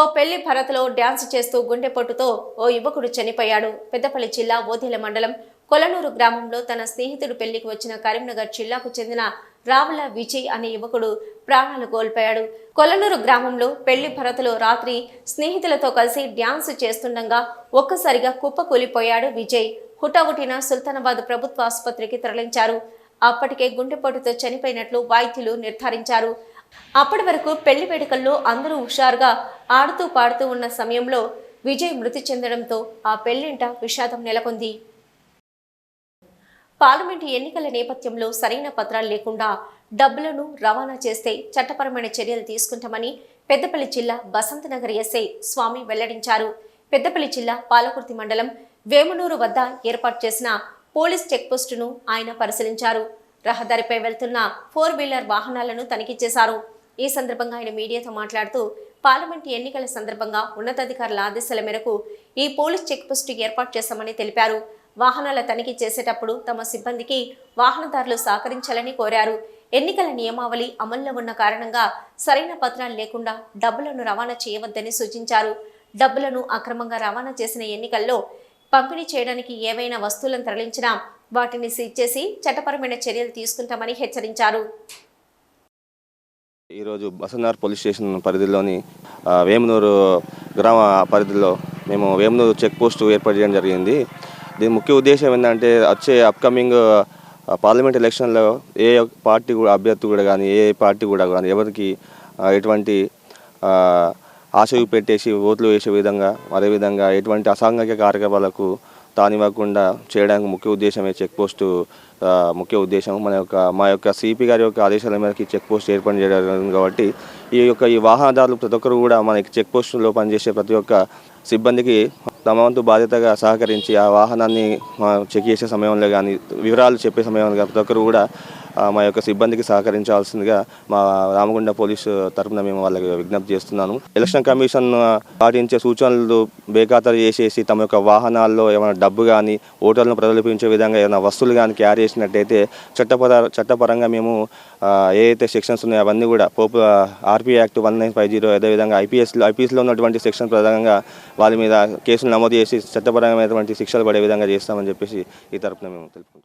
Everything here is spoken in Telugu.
ఓ పెళ్ళి భరత్లో డ్యాన్స్ చేస్తూ గుండెపోటుతో ఓ యువకుడు చనిపోయాడు. పెద్దపల్లి జిల్లా ఓదెల మండలం కొలనూరు గ్రామంలో తన స్నేహితుడు పెళ్ళికి వచ్చిన కరీంనగర్ జిల్లాకు చెందిన రావుల విజయ్ అనే యువకుడు ప్రాణాలు కోల్పోయాడు. కొలనూరు గ్రామంలో పెళ్ళి భరతలో రాత్రి స్నేహితులతో కలిసి డ్యాన్స్ చేస్తుండగా ఒక్కసారిగా కుప్పకూలిపోయాడు విజయ్. హుటాహుటిన సుల్తానాబాద్ ప్రభుత్వ ఆసుపత్రికి తరలించారు. అప్పటికే గుండెపోటుతో చనిపోయినట్లు వైద్యులు నిర్ధారించారు. అప్పటి వరకు పెళ్ళి వేడుకల్లో అందరూ హుషారుగా ఆడుతూ పాడుతూ ఉన్న సమయంలో విజయ్ మృతి చెందడంతో ఆ పెళ్ళింట విషాదం నెలకొంది. పార్లమెంటు ఎన్నికల నేపథ్యంలో సరైన పత్రాలు లేకుండా డబ్బులను రవాణా చేస్తే చట్టపరమైన చర్యలు తీసుకుంటామని పెద్దపల్లి జిల్లా బసంతనగర్ ఎస్ఐ స్వామి వెల్లడించారు. పెద్దపల్లి జిల్లా పాలకుర్తి మండలం వేమునూరు వద్ద ఏర్పాటు చేసిన పోలీస్ చెక్పోస్టును ఆయన పరిశీలించారు. రహదారిపై వెళ్తున్న ఫోర్ వీలర్ వాహనాలను తనిఖీ చేశారు. ఈ సందర్భంగా ఆయన మీడియాతో మాట్లాడుతూ పార్లమెంట్ ఎన్నికల సందర్భంగా ఉన్నతాధికారుల ఆదేశాల మేరకు ఈ పోలీస్ చెక్పోస్టు ఏర్పాటు చేశామని తెలిపారు. వాహనాల తనిఖీ చేసేటప్పుడు తమ సిబ్బందికి వాహనదారులు సహకరించాలని కోరారు. ఎన్నికల నియమావళి అమల్లో ఉన్న కారణంగా సరైన పత్రాలు లేకుండా డబ్బులను రవాణా చేయవద్దని సూచించారు. డబ్బులను అక్రమంగా రవాణా చేసిన ఎన్నికల్లో పంపిణీ చేయడానికి ఏవైనా వస్తువులను తరలించినా వాటిని సీజ్ చేసి చట్టపరమైన చర్యలు తీసుకుంటామని హెచ్చరించారు. ఈరోజు బసన్నార్ పోలీస్ స్టేషన్ పరిధిలోని వేమునూరు గ్రామ పరిధిలో మేము వేమునూరు చెక్ పోస్ట్ ఏర్పాటు చేయడం జరిగింది. దీని ముఖ్య ఉద్దేశం ఏంటంటే వచ్చే అప్కమింగ్ పార్లమెంట్ ఎలక్షన్లో ఏ పార్టీ కూడా అభ్యర్థి కూడా కానీ ఏ పార్టీ కూడా కానీ ఎవరికి ఎటువంటి ఆశ పెట్టేసి ఓట్లు వేసే విధంగా అదేవిధంగా ఎటువంటి అసాంఘిక కార్యక్రమాలకు తానివ్వకుండా చేయడానికి ముఖ్య ఉద్దేశమే చెక్ పోస్టు ముఖ్య ఉద్దేశం మన యొక్క మా యొక్క సిపి గారి యొక్క ఆదేశాల మేరకు చెక్ పోస్ట్ ఏర్పాటు చేయడం కాబట్టి ఈ యొక్క ఈ వాహనదారులు ప్రతి ఒక్కరు కూడా మనకి చెక్ పోస్టులో పనిచేసే ప్రతి ఒక్క సిబ్బందికి తమ వంతు బాధ్యతగా సహకరించి ఆ వాహనాన్ని చెక్ చేసే సమయంలో కానీ వివరాలు చెప్పే సమయంలో కానీ ప్రతి ఒక్కరు కూడా మా యొక్క సిబ్బందికి సహకరించాల్సిందిగా మా రామగుండ పోలీసు తరపున మేము వాళ్ళకి విజ్ఞప్తి చేస్తున్నాను. ఎలక్షన్ కమిషన్ పాటించే సూచనలు బేఖాతరు చేసేసి తమ యొక్క వాహనాల్లో ఏమైనా డబ్బు కానీ ఓటర్లను ప్రజలిపించే విధంగా ఏమైనా వస్తువులు కానీ క్యారీ చేసినట్టయితే చట్టపర చట్టపరంగా మేము ఆ, ఏ సెక్షన్స్ ఉన్నాయో అవన్నీ కూడా పోపు RP act one nine five zero అదేవిధంగా ఐపీఎస్లో ఐపీఎస్లో ఉన్నటువంటి సెక్షన్ ప్రధానంగా వాళ్ళ మీద కేసులు నమోదు చేసి చట్టపరమైనటువంటి శిక్షలు పడే విధంగా చేస్తామని చెప్పేసి ఈ తరపున మేము తెలుపుకుంటాం